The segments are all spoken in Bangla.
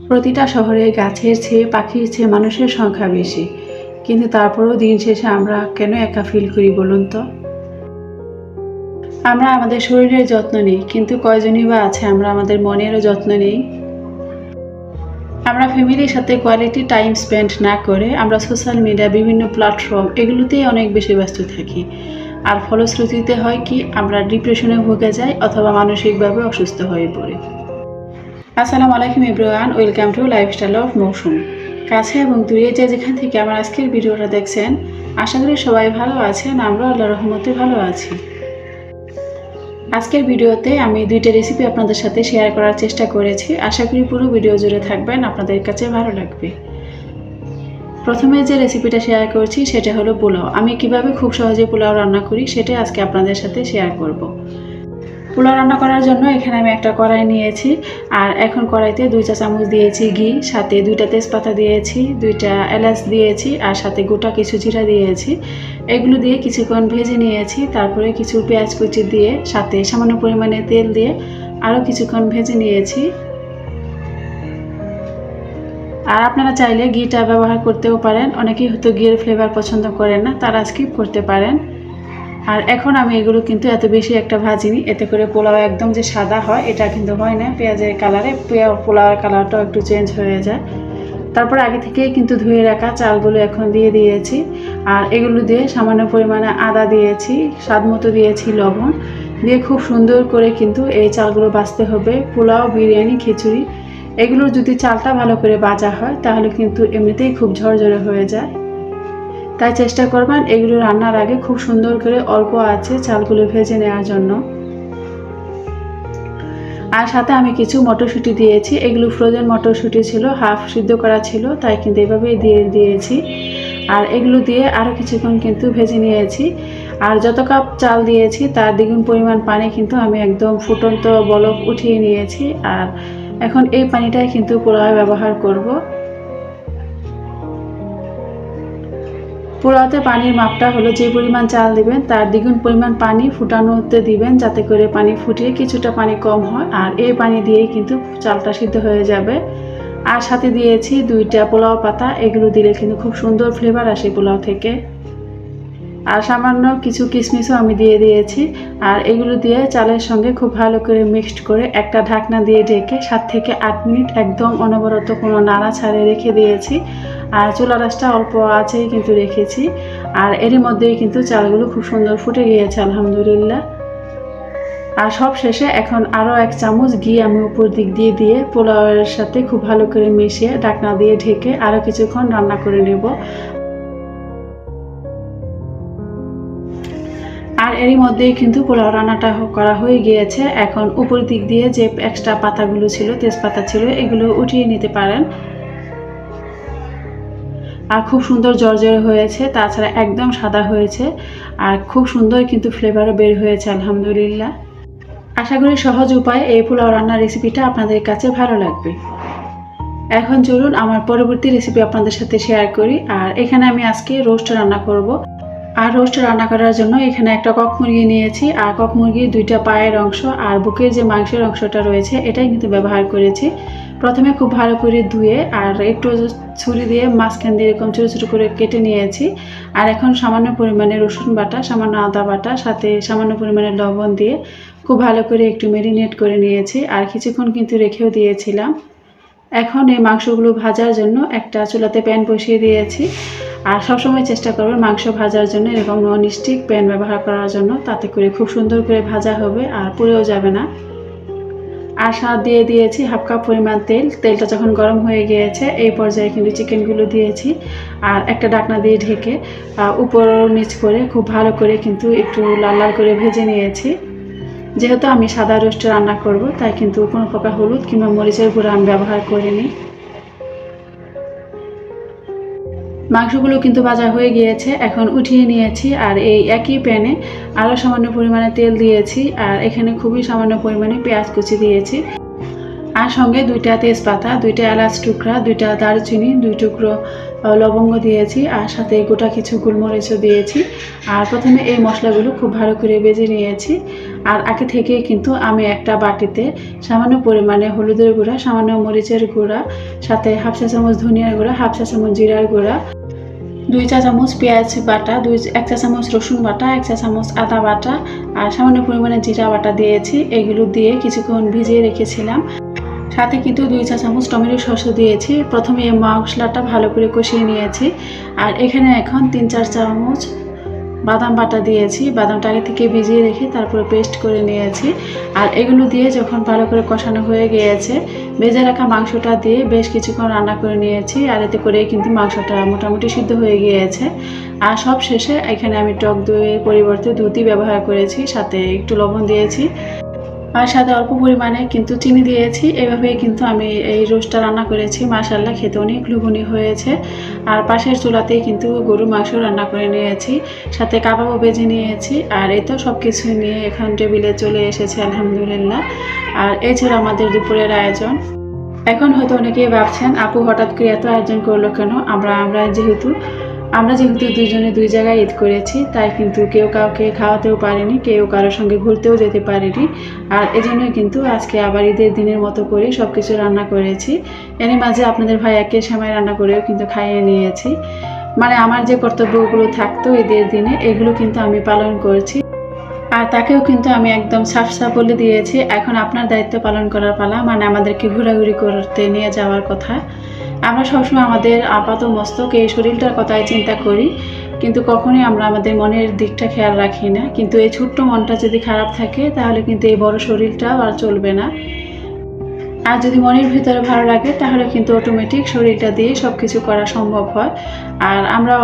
প্রতিটা শহরে গাছের চেয়ে পাখির চেয়ে মানুষের সংখ্যা বেশি। কিন্তু তারপরেও দিন শেষে আমরা কেন একা ফিল করি বলুন তো? আমরা আমাদের শরীরের যত্ন নিই, কিন্তু কয়জনই বা আছে আমরা আমাদের মনেরও যত্ন নিই? আমরা ফ্যামিলির সাথে কোয়ালিটি টাইম স্পেন্ড না করে আমরা সোশ্যাল মিডিয়া বিভিন্ন প্ল্যাটফর্ম এগুলোতেই অনেক বেশি ব্যস্ত থাকি। আর ফলশ্রুতিতে হয় কি, আমরা ডিপ্রেশনে ভুগে যাই অথবা মানসিকভাবে অসুস্থ হয়ে পড়ি। আসসালামু আলাইকুম Ibrahan welcome to lifestyle of Mousum. কাছে এবং দূরে যে যেখান থেকে আমার আজকের ভিডিওটা দেখছেন, আশা করি সবাই ভালো আছেন আমরা আল্লাহ রহমতে ভালো আছি। আজকের ভিডিওতে আমি দুইটা রেসিপি আপনাদের সাথে শেয়ার করার চেষ্টা করেছি। আশা করি পুরো ভিডিও জুড়ে থাকবেন, আপনাদের কাছে ভালো লাগবে। প্রথমে যে রেসিপিটা শেয়ার করছি, সেটা হলো পোলাও। আমি কীভাবে খুব সহজে পোলাও রান্না করি, সেটাই আজকে আপনাদের সাথে শেয়ার করব। পোলাও রান্না করার জন্য এখানে আমি একটা কড়াই নিয়েছি। আর এখন কড়াইতে দুই চা চামচ দিয়েছি ঘি, সাথে দুইটা তেজপাতা দিয়েছি, দুইটা এলাচ দিয়েছি, আর সাথে গোটা কিছু জিরা দিয়েছি। এগুলো দিয়ে কিছুক্ষণ ভেজে নিয়েছি, তারপরে কিছু পেঁয়াজ কুচি দিয়ে, সাথে সামান্য পরিমাণে তেল দিয়ে আরও কিছুক্ষণ ভেজে নিয়েছি। আর আপনারা চাইলে ঘিটা ব্যবহার করতেও পারেন, অনেকেই হয়তো ঘিয়ের ফ্লেভার পছন্দ করেন না, তারা স্কিপ করতে পারেন। আর এখন আমি এগুলো কিন্তু এত বেশি একটা ভাজিনি। এতে করে পোলাও একদম যে সাদা হয়, এটা কিন্তু হয় না। পেঁয়াজের কালারে পোলাওয়ের কালারটাও একটু চেঞ্জ হয়ে যায়। তারপর আগে থেকেই কিন্তু ধুয়ে রাখা চালগুলো এখন দিয়ে দিয়েছি। আর এগুলো দিয়ে সামান্য পরিমাণে আদা দিয়েছি, স্বাদ মতো দিয়েছি লবণ। দিয়ে খুব সুন্দর করে কিন্তু এই চালগুলো বাছতে হবে। পোলাও, বিরিয়ানি, খিচুড়ি, এগুলোর যদি চালটা ভালো করে বাজা হয়, তাহলে কিন্তু এমনিতেই খুব ঝরঝরে হয়ে যায়। তাই চেষ্টা করবেন এগুলো রান্নার আগে খুব সুন্দর করে অল্প আছে চালগুলো ভেজে নেওয়ার জন্য। আর সাথে আমি কিছু মটরশুঁটি দিয়েছি। এগুলো ফ্রোজেন মটরশুঁটি ছিল হাফ সিদ্ধ করা ছিল, তাই কিন্তু এভাবেই দিয়ে দিয়েছি। আর এগুলো দিয়ে আরও কিছুক্ষণ কিন্তু ভেজে নিয়েছি। আর যত কাপ চাল দিয়েছি, তার দ্বিগুণ পরিমাণ পানি কিন্তু আমি একদম ফুটন্ত বলক উঠিয়ে নিয়েছি। আর এখন এই পানিটাই কিন্তু পোলাওয়ে ব্যবহার করব। পোলাওতে পানির মাপটা হলো যে পরিমাণ চাল দিবেন, তার দ্বিগুণ পরিমাণ পানি ফুটানোতে দিবেন যাতে করে পানি ফুটিয়ে কিছুটা পানি কম হয়। আর এই পানি দিয়েই কিন্তু চালটা সিদ্ধ হয়ে যাবে। আর সাথে দিয়েছি দুইটা পোলাও পাতা, এগুলো দিলে কিন্তু খুব সুন্দর ফ্লেভার আসে পোলাও থেকে। আর সামান্য কিছু কিশমিশও আমি দিয়ে দিয়েছি। আর এগুলো দিয়ে চালের সঙ্গে খুব ভালো করে মিক্সড করে একটা ঢাকনা দিয়ে ঢেকে সাত থেকে আট মিনিট একদম অনবরত কোনো নাড়া ছাড়ে রেখে দিয়েছি। আর চুলা রাসটা অল্প আছেই কিন্তু রেখেছি। আর এরই মধ্যেই কিন্তু চালগুলো খুব সুন্দর ফুটে গিয়েছে, আলহামদুলিল্লাহ। আর সব শেষে এখন আরও এক চামচ ঘি আমি উপর দিক দিয়ে দিয়ে পোলাওয়ের সাথে খুব ভালো করে মিশিয়ে ঢাকনা দিয়ে ঢেকে আরও কিছুক্ষণ রান্না করে নেব। এরই মধ্যেই কিন্তু পোলাও রান্নাটা করা হয়ে গিয়েছে। এখন উপর দিক দিয়ে যে এক্সট্রা পাতাগুলো ছিল, তেজপাতা ছিল, এগুলো উঠিয়ে নিতে পারেন। আর খুব সুন্দর জর্জরে হয়েছে, তাছাড়া একদম সাদা হয়েছে। আর খুব সুন্দর কিন্তু ফ্লেভারও বের হয়েছে, আলহামদুলিল্লাহ। আশা করি সহজ উপায়ে এই পোলাও রান্নার রেসিপিটা আপনাদের কাছে ভালো লাগবে। এখন চলুন, আমার পরবর্তী রেসিপি আপনাদের সাথে শেয়ার করি। আর এখানে আমি আজকে রোস্ট রান্না করব। আর রোস্ট রান্না করার জন্য এখানে একটা কক মুরগি নিয়েছি। আর কক মুরগির দুইটা পায়ের অংশ আর বুকের যে মাংসের অংশটা রয়েছে, এটাই কিন্তু ব্যবহার করেছি। প্রথমে খুব ভালো করে ধুয়ে আর একটু ছুরি দিয়ে মাঝখান দিয়ে এরকম ছোটো ছোটো করে কেটে নিয়েছি। আর এখন সামান্য পরিমাণে রসুন বাটা, সামান্য আদা বাটা, সাথে সামান্য পরিমাণে লবণ দিয়ে খুব ভালো করে একটু মেরিনেট করে নিয়েছি। আর কিছুক্ষণ কিন্তু রেখেও দিয়েছিলাম। এখন এই মাংসগুলো ভাজার জন্য একটা চুলাতে প্যান বসিয়ে দিয়েছি। আর সবসময় চেষ্টা করবেন মাংস ভাজার জন্য, এরকম নন স্টিক প্যান ব্যবহার করার জন্য। তাতে করে খুব সুন্দর করে ভাজা হবে আর পুড়েও যাবে না। আর স্বাদ দিয়ে দিয়েছি হাফ কাপ পরিমাণ তেল। তেলটা যখন গরম হয়ে গিয়েছে, এই পর্যায়ে কিন্তু চিকেনগুলো দিয়েছি। আর একটা ডাকনা দিয়ে ঢেকে উপর নিচ করে খুব ভালো করে কিন্তু একটু লাল লাল করে ভেজে নিয়েছি। যেহেতু আমি সাদা রোস্ট রান্না করব, তাই কিন্তু কোনো প্রকার হলুদ কিংবা মরিচের গুঁড়ো আমি ব্যবহার করিনি। মাংসগুলো কিন্তু ভাজা হয়ে গিয়েছে, এখন উঠিয়ে নিয়েছি আর এই একই প্যানে আরও সামান্য পরিমাণে তেল দিয়েছি আর এখানে খুবই সামান্য পরিমাণে পেঁয়াজ কুচি দিয়েছি। আর সঙ্গে দুইটা তেজপাতা, দুইটা এলাচ টুকরা, দুইটা দারুচিনি, দুই টুকরো লবঙ্গ দিয়েছি আর সাথে গোটা কিছু গোলমরিচও দিয়েছি। আর প্রথমে এই মশলাগুলো খুব ভালো করে বেজে নিয়েছি। আর আগে থেকে কিন্তু আমি একটা বাটিতে সামান্য পরিমাণে হলুদের গুঁড়া, সামান্য মরিচের গুঁড়া, সাথে হাফ চা চামচ ধনিয়ার গুঁড়া, হাফ চা চামচ জিরার গুঁড়া, দুই চা চামচ পেঁয়াজ বাটা, দুই এক চা চামচ রসুন বাটা, এক চা চামচ আদা বাটা, আর সামান্য পরিমাণে জিরা বাটা দিয়েছি। এগুলো দিয়ে কিছুক্ষণ ভিজিয়ে রেখেছিলাম। সাথে কিন্তু দুই চা চামচ টমেটো সসও দিয়েছি। প্রথমে মশলাটা ভালো করে কষিয়ে নিয়েছি। আর এখানে এখন তিন, চার চামচ বাদাম বাটা দিয়েছি। বাদামটা আগে থেকে ভিজিয়ে রেখে তারপরে পেস্ট করে নিয়েছি। আর এগুলো দিয়ে যখন ভালো করে কষানো হয়ে গিয়েছে, ভেজে রাখা মাংসটা দিয়ে বেশ কিছুক্ষণ রান্না করে নিয়েছি। আর এতে করে কিন্তু মাংসটা মোটামুটি সিদ্ধ হয়ে গিয়েছে। আর সব শেষে এখানে আমি টক দইয়ের পরিবর্তে দুধই ব্যবহার করেছি, সাথে একটু লবণ দিয়েছি। আর সাথে অল্প পরিমাণে কিন্তু চিনি দিয়েছি। এভাবে কিন্তু আমি এই রোস্টটা রান্না করেছি। মাশাল্লাহ খেতে অনেক লুবনি হয়েছে। আর পাশের চুলাতেই কিন্তু গরু মাংস রান্না করে নিয়েছি। সাথে কাবাবও বেজে নিয়েছি। আর এই তো সব কিছু নিয়ে এখন টেবিলে চলে এসেছে আলহামদুলিল্লাহ। আর এই ছিল আমাদের দুপুরের আয়োজন। এখন হয়তো অনেকেই ভাবছেন, আপু হঠাৎ করে এত আয়োজন করল কেন? আমরা আমরা যেহেতু আমরা যেহেতু দুজনে দুই জায়গায় ঈদ করেছি, তাই কিন্তু কেউ কাউকে খাওয়াতেও পারেনি, কেউ কারোর সঙ্গে ঘুরতেও যেতে পারেনি। আর এজন্যই কিন্তু আজকে আবার ঈদের দিনের মতো করে সব কিছু রান্না করেছি। এর মাঝে আপনাদের ভাইয়াকে সময় রান্না করেও কিন্তু খাইয়ে নিয়েছি। মানে আমার যে কর্তব্যগুলো থাকতো ঈদের দিনে, এগুলো কিন্তু আমি পালন করছি। আর তাকেও কিন্তু আমি একদম সাফ সাফ বলে দিয়েছি, এখন আপনার দায়িত্ব পালন করার পালা মানে আমাদেরকে ঘোরাঘুরি করতে নিয়ে যাওয়ার কথা। আমরা সবসময় আমাদের আপাত মস্তক এই শরীরটার কথাই চিন্তা করি, কিন্তু কখনোই আমরা আমাদের মনের দিকটা খেয়াল রাখি না। কিন্তু এই ছোট্ট মনটা যদি খারাপ থাকে, তাহলে কিন্তু এই বড় শরীরটাও আর চলবে না। আর যদি মনের ভিতরে ভালো লাগে, তাহলে কিন্তু অটোমেটিক শরীরটা দিয়ে সব কিছু করা সম্ভব হয়। আর আমরা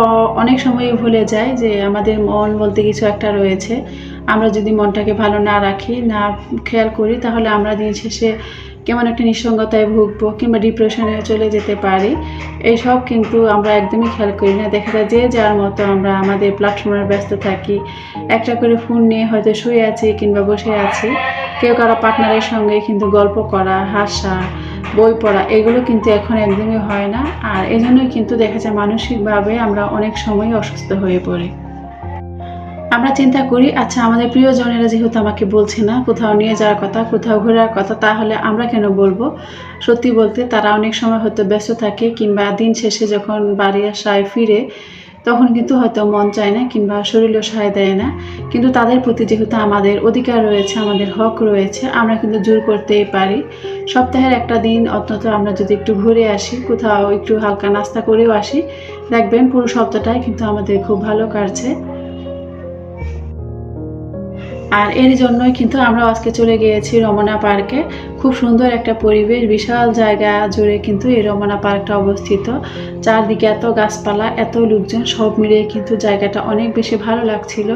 অনেক সময় ভুলে যাই যে আমাদের মন বলতে কিছু একটা রয়েছে। আমরা যদি মনটাকে ভালো না রাখি, না খেয়াল করি, তাহলে আমরা দিন শেষে কেমন একটা নিঃসঙ্গতায় ভুগবো কিংবা ডিপ্রেশনে চলে যেতে পারি এইসব কিন্তু আমরা একদমই খেয়াল করি না। দেখা যায় যে যার মতো আমরা আমাদের প্ল্যাটফর্মে ব্যস্ত থাকি, একটা করে ফোন নিয়ে হয়তো শুয়ে আছি কিংবা বসে আছি, কেউ কারও পার্টনারের সঙ্গে কিন্তু গল্প করা, হাসা, বই পড়া, এগুলো কিন্তু এখন একদমই হয় না। আর এই জন্যই কিন্তু দেখা যায় মানসিকভাবে আমরা অনেক সময় অসুস্থ হয়ে পড়ি। আমরা চিন্তা করি আচ্ছা আমাদের প্রিয়জনেরা যেহেতু আমাকে বলছে না, কোথাও নিয়ে যাওয়ার কথা, কোথাও ঘোরার কথা, তাহলে আমরা কেন বলব? সত্যি বলতে, তারা অনেক সময় হয়তো ব্যস্ত থাকে, কিংবা দিন শেষে যখন বাড়ি আসায় ফিরে, তখন কিন্তু হয়তো মন চায় না, কিংবা শরীরও সায় দেয় না। কিন্তু তাদের প্রতি যেহেতু আমাদের অধিকার রয়েছে, আমাদের হক রয়েছে, আমরা কিন্তু জোর করতেই পারি। সপ্তাহের একটা দিন, অন্তত আমরা যদি একটু ঘুরে আসি, কোথাও একটু হালকা নাস্তা করেও আসি, দেখবেন পুরো সপ্তাহটাই কিন্তু আমাদের খুব ভালো কাটছে। আর এর জন্যই কিন্তু আমরা আজকে চলে গিয়েছি রমনা পার্কে। খুব সুন্দর একটা পরিবেশ, বিশাল জায়গা জুড়ে কিন্তু এই রমনা পার্কটা অবস্থিত। চারদিকে এত গাছপালা, এত লোকজন, সব মিলিয়ে কিন্তু জায়গাটা অনেক বেশি ভালো লাগছিল।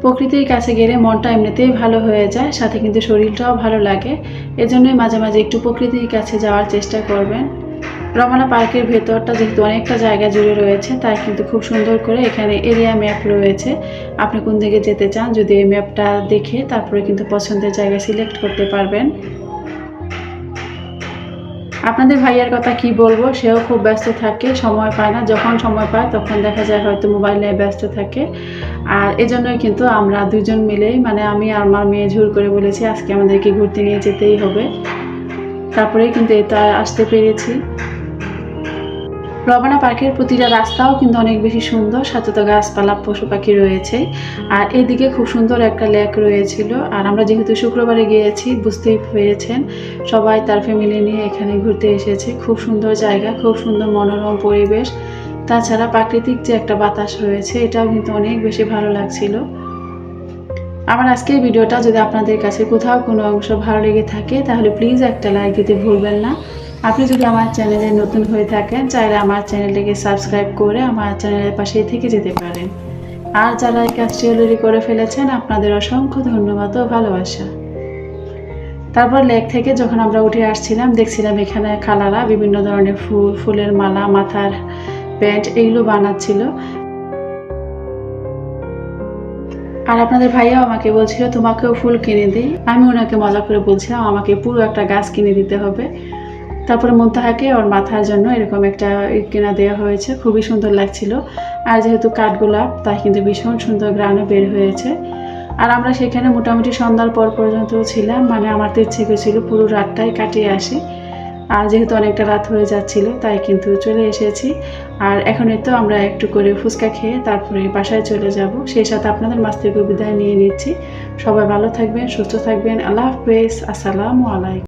প্রকৃতির কাছে গেলে মনটা এমনিতেই ভালো হয়ে যায়, সাথে কিন্তু শরীরটাও ভালো লাগে। এজন্যই মাঝে মাঝে একটু প্রকৃতির কাছে যাওয়ার চেষ্টা করবেন। রমনা পার্কের ভেতরটা যেহেতু অনেকটা জায়গা জুড়ে রয়েছে, তাই কিন্তু খুব সুন্দর করে এখানে এরিয়া ম্যাপ রয়েছে। আপনি কোন দিকে যেতে চান, যদি এই ম্যাপটা দেখে তারপরে কিন্তু পছন্দের জায়গা সিলেক্ট করতে পারবেন। আপনাদের ভাইয়ার কথা কি বলব, সেও খুব ব্যস্ত থাকে, সময় পায় না। যখন সময় পায় তখন দেখা যায় হয়তো মোবাইল নিয়ে ব্যস্ত থাকে। আর এজন্যই কিন্তু আমরা দুজন মিলেই মানে আমি আর আমার মেয়ে ঝুর করে বলেছি, আজকে আমাদেরকে ঘুরতে নিয়ে যেতেই হবে। তারপরেই কিন্তু এটা আসতে পেরেছি। রবানা পার্কের প্রতিটা রাস্তাও কিন্তু অনেক বেশি সুন্দর। সাথে তো গাছপালা, পশু পাখি রয়েছে। আর এদিকে খুব সুন্দর একটা লেক রয়েছিল। আর আমরা যেহেতু শুক্রবারে গিয়েছি, বুঝতেই পেরেছেন, সবাই তার ফ্যামিলি নিয়ে এখানে ঘুরতে এসেছে। খুব সুন্দর জায়গা, খুব সুন্দর মনোরম পরিবেশ। তাছাড়া প্রাকৃতিক যে একটা বাতাস রয়েছে, এটাও কিন্তু অনেক বেশি ভালো লাগছিল। আমার আজকের ভিডিওটা যদি আপনাদের কাছে কোথাও কোনো অংশ ভালো লেগে থাকে, তাহলে প্লিজ একটা লাইক দিতে ভুলবেন না। আপনি যদি আমার চ্যানেলে নতুন হয়ে থাকেন, চাইলে আমার চ্যানেলটিকে সাবস্ক্রাইব করে আমার চ্যানেলের পাশেই থেকে যেতে পারেন। আর যারা এই কাজটি অলরেডি করে ফেলেছেন, আপনাদের অসংখ্য ধন্যবাদ ও ভালোবাসা। তারপর লেক থেকে যখন আমরা উঠে আসছিলাম, দেখছিলাম এখানে খালারা বিভিন্ন ধরনের ফুল, ফুলের মালা, মাথার প্যান্ট এগুলো বানাচ্ছিল। আর আপনাদের ভাইয়াও আমাকে বলছিল, তোমাকেও ফুল কিনে দিই। আমি ওনাকে মজা করে বলছিলাম, আমাকে পুরো একটা গাছ কিনে দিতে হবে। তারপরে মুন্তাহাকে ওর মাথার জন্য এরকম একটা কেনা দেওয়া হয়েছে। খুবই সুন্দর লাগছিল। আর যেহেতু কাঠগোলাপ, তাই কিন্তু ভীষণ সুন্দর গ্রানও বের হয়েছে। আর আমরা সেখানে মোটামুটি সন্ধ্যার পর পর্যন্ত ছিলাম। মানে আমার তো ইচ্ছে করেছিল পুরো রাতটাই কাটিয়ে আসি। আর যেহেতু অনেকটা রাত হয়ে যাচ্ছিল, তাই কিন্তু চলে এসেছি। আর এখনই তো আমরা একটু করে ফুচকা খেয়ে তারপরে বাসায় চলে যাব। সেই সাথে আপনাদের মাছ থেকে বিদায় নিয়ে নিচ্ছি। সবাই ভালো থাকবেন, সুস্থ থাকবেন। আল্লাহ হাফেজ। আসসালামু আলাইকুম।